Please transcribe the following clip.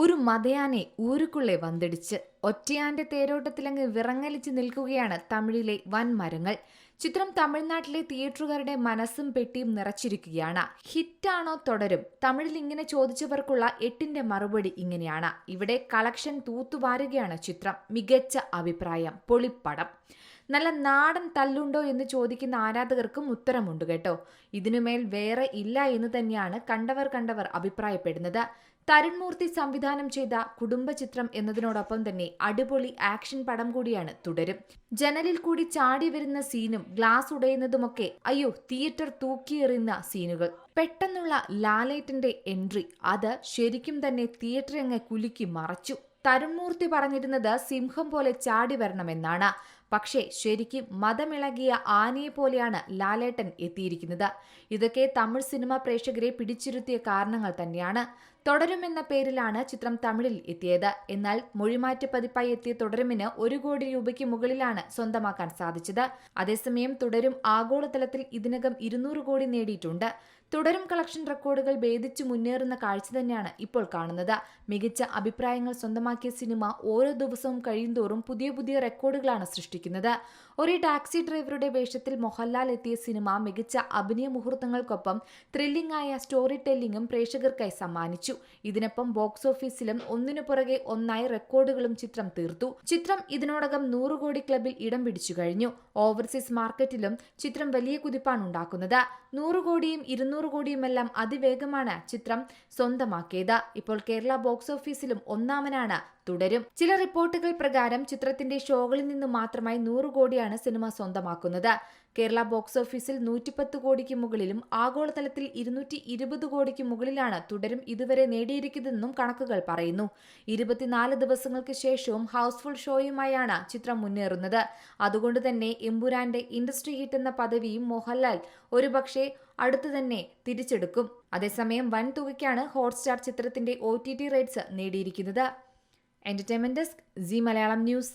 ഒരു മതയാനെ ഊരുക്കുള്ളെ വന്തിടിച്ച് ഒറ്റയാന്റെ തേരോട്ടത്തിലങ്ങ് വിറങ്ങലിച്ച് നിൽക്കുകയാണ് തമിഴിലെ വൻ മരങ്ങൾ. ചിത്രം തമിഴ്നാട്ടിലെ തിയേറ്ററുകാരുടെ മനസ്സും പെട്ടിയും നിറച്ചിരിക്കുകയാണ്. ഹിറ്റാണോ തുടരും? തമിഴിൽ ഇങ്ങനെ ചോദിച്ചവർക്കുള്ള എട്ടിന്റെ മറുപടി ഇങ്ങനെയാണ്. ഇവിടെ കളക്ഷൻ തൂത്തുവാരുകയാണ് ചിത്രം. മികച്ച അഭിപ്രായം. പൊളിപ്പടം. നല്ല നാടൻ തല്ലുണ്ടോ എന്ന് ചോദിക്കുന്ന ആരാധകർക്കും ഉത്തരമുണ്ട് കേട്ടോ. ഇതിനുമേൽ വേറെ ഇല്ല എന്ന് തന്നെയാണ് കണ്ടവർ കണ്ടവർ അഭിപ്രായപ്പെടുന്നത്. തരുൺമൂർത്തി സംവിധാനം ചെയ്ത കുടുംബ ചിത്രം എന്നതിനോടൊപ്പം തന്നെ അടിപൊളി ആക്ഷൻ പടം കൂടിയാണ് തുടരും. ജനലിൽ കൂടി ചാടി വരുന്ന സീനും ഗ്ലാസ് ഉടയുന്നതുമൊക്കെ അയ്യോ തിയേറ്റർ തൂക്കിയെറിയുന്ന സീനുകൾ. പെട്ടെന്നുള്ള ലാലേട്ടന്റെ എൻട്രി അത് ശരിക്കും തന്നെ തിയേറ്റർ അങ്ങ് കുലുക്കി മറച്ചു. തരുൺമൂർത്തി പറഞ്ഞിരുന്നത് സിംഹം പോലെ ചാടി വരണമെന്നാണ്. പക്ഷേ ശരിക്കും മതമിളകിയ ആനയെ പോലെയാണ് ലാലേട്ടൻ എത്തിയിരിക്കുന്നത്. ഇതൊക്കെ തമിഴ് സിനിമ പ്രേക്ഷകരെ പിടിച്ചിരുത്തിയ കാരണങ്ങൾ തന്നെയാണ്. തുടരുമെന്ന പേരിലാണ് ചിത്രം തമിഴിൽ എത്തിയത്. എന്നാൽ മൊഴിമാറ്റ പതിപ്പായി എത്തിയ തുടരുമിന് ഒരു കോടി രൂപയ്ക്ക് മുകളിലാണ് സ്വന്തമാക്കാൻ സാധിച്ചത്. അതേസമയം തുടരും ആഗോളതലത്തിൽ ഇതിനകം ഇരുന്നൂറ് കോടി നേടിയിട്ടുണ്ട്. തുടരും കളക്ഷൻ റെക്കോർഡുകൾ ഭേദിച്ചു മുന്നേറുന്ന കാഴ്ച തന്നെയാണ് ഇപ്പോൾ കാണുന്നത്. മികച്ച അഭിപ്രായങ്ങൾ സ്വന്തമാക്കിയ സിനിമ ഓരോ ദിവസവും കഴിയുന്തോറും പുതിയ പുതിയ റെക്കോർഡുകളാണ് സൃഷ്ടിക്കുന്നത് ഒരു ടാക്സി ഡ്രൈവറുടെ വേഷത്തിൽ മോഹൻലാൽ എത്തിയ സിനിമ മികച്ച അഭിനയ മുഹൂർത്തങ്ങൾക്കൊപ്പം ത്രില്ലിംഗ് ആയ സ്റ്റോറി ടെല്ലിംഗും പ്രേക്ഷകർക്കായി സമ്മാനിച്ചു. ഇതിനൊപ്പം ബോക്സ് ഓഫീസിലും ഒന്നിനു പുറകെ ഒന്നായി റെക്കോർഡുകളും ചിത്രം തീർത്തു. ചിത്രം ഇതിനോടകം നൂറ് കോടി ക്ലബിൽ ഇടം പിടിച്ചു കഴിഞ്ഞു. ഓവർസീസ് മാർക്കറ്റിലും ചിത്രം വലിയ കുതിപ്പാണ് ഉണ്ടാക്കുന്നത്. നൂറ് കോടിയും ഇരുന്നൂറ് കോടിയുമെല്ലാം അതിവേഗമാണ് ചിത്രം സ്വന്തമാക്കിയത്. ഇപ്പോൾ കേരള ബോക്സ് ഓഫീസിലും ഒന്നാമനാണ് തുടരും. ചില റിപ്പോർട്ടുകൾ പ്രകാരം ചിത്രത്തിന്റെ ഷോകളിൽ നിന്ന് മാത്രമായി നൂറ് കോടിയാണ് സിനിമ സ്വന്തമാക്കുന്നത്. കേരള ബോക്സ് ഓഫീസിൽ നൂറ്റിപ്പത്ത് കോടിക്ക് മുകളിലും ആഗോളതലത്തിൽ ഇരുന്നൂറ്റി ഇരുപത് കോടിക്ക് മുകളിലാണ് തുടരും ഇതുവരെ നേടിയിരിക്കുന്നതെന്നും കണക്കുകൾ പറയുന്നു. ഇരുപത്തിനാല് ദിവസങ്ങൾക്ക് ശേഷവും ഹൗസ്ഫുൾ ഷോയുമായാണ് ചിത്രം മുന്നേറുന്നത്. അതുകൊണ്ട് തന്നെ എമ്പുരാന്റെ ഇൻഡസ്ട്രി ഹിറ്റ് എന്ന പദവിയും മോഹൻലാൽ ഒരുപക്ഷെ അടുത്തു തന്നെ തിരിച്ചെടുക്കും. അതേസമയം വൻ തുകയ്ക്കാണ് ഹോട്ട്സ്റ്റാർ ചിത്രത്തിന്റെ ഒ ടി ടി റൈറ്റ്സ് നേടിയിരിക്കുന്നത്. Entertainment desk Zee Malayalam news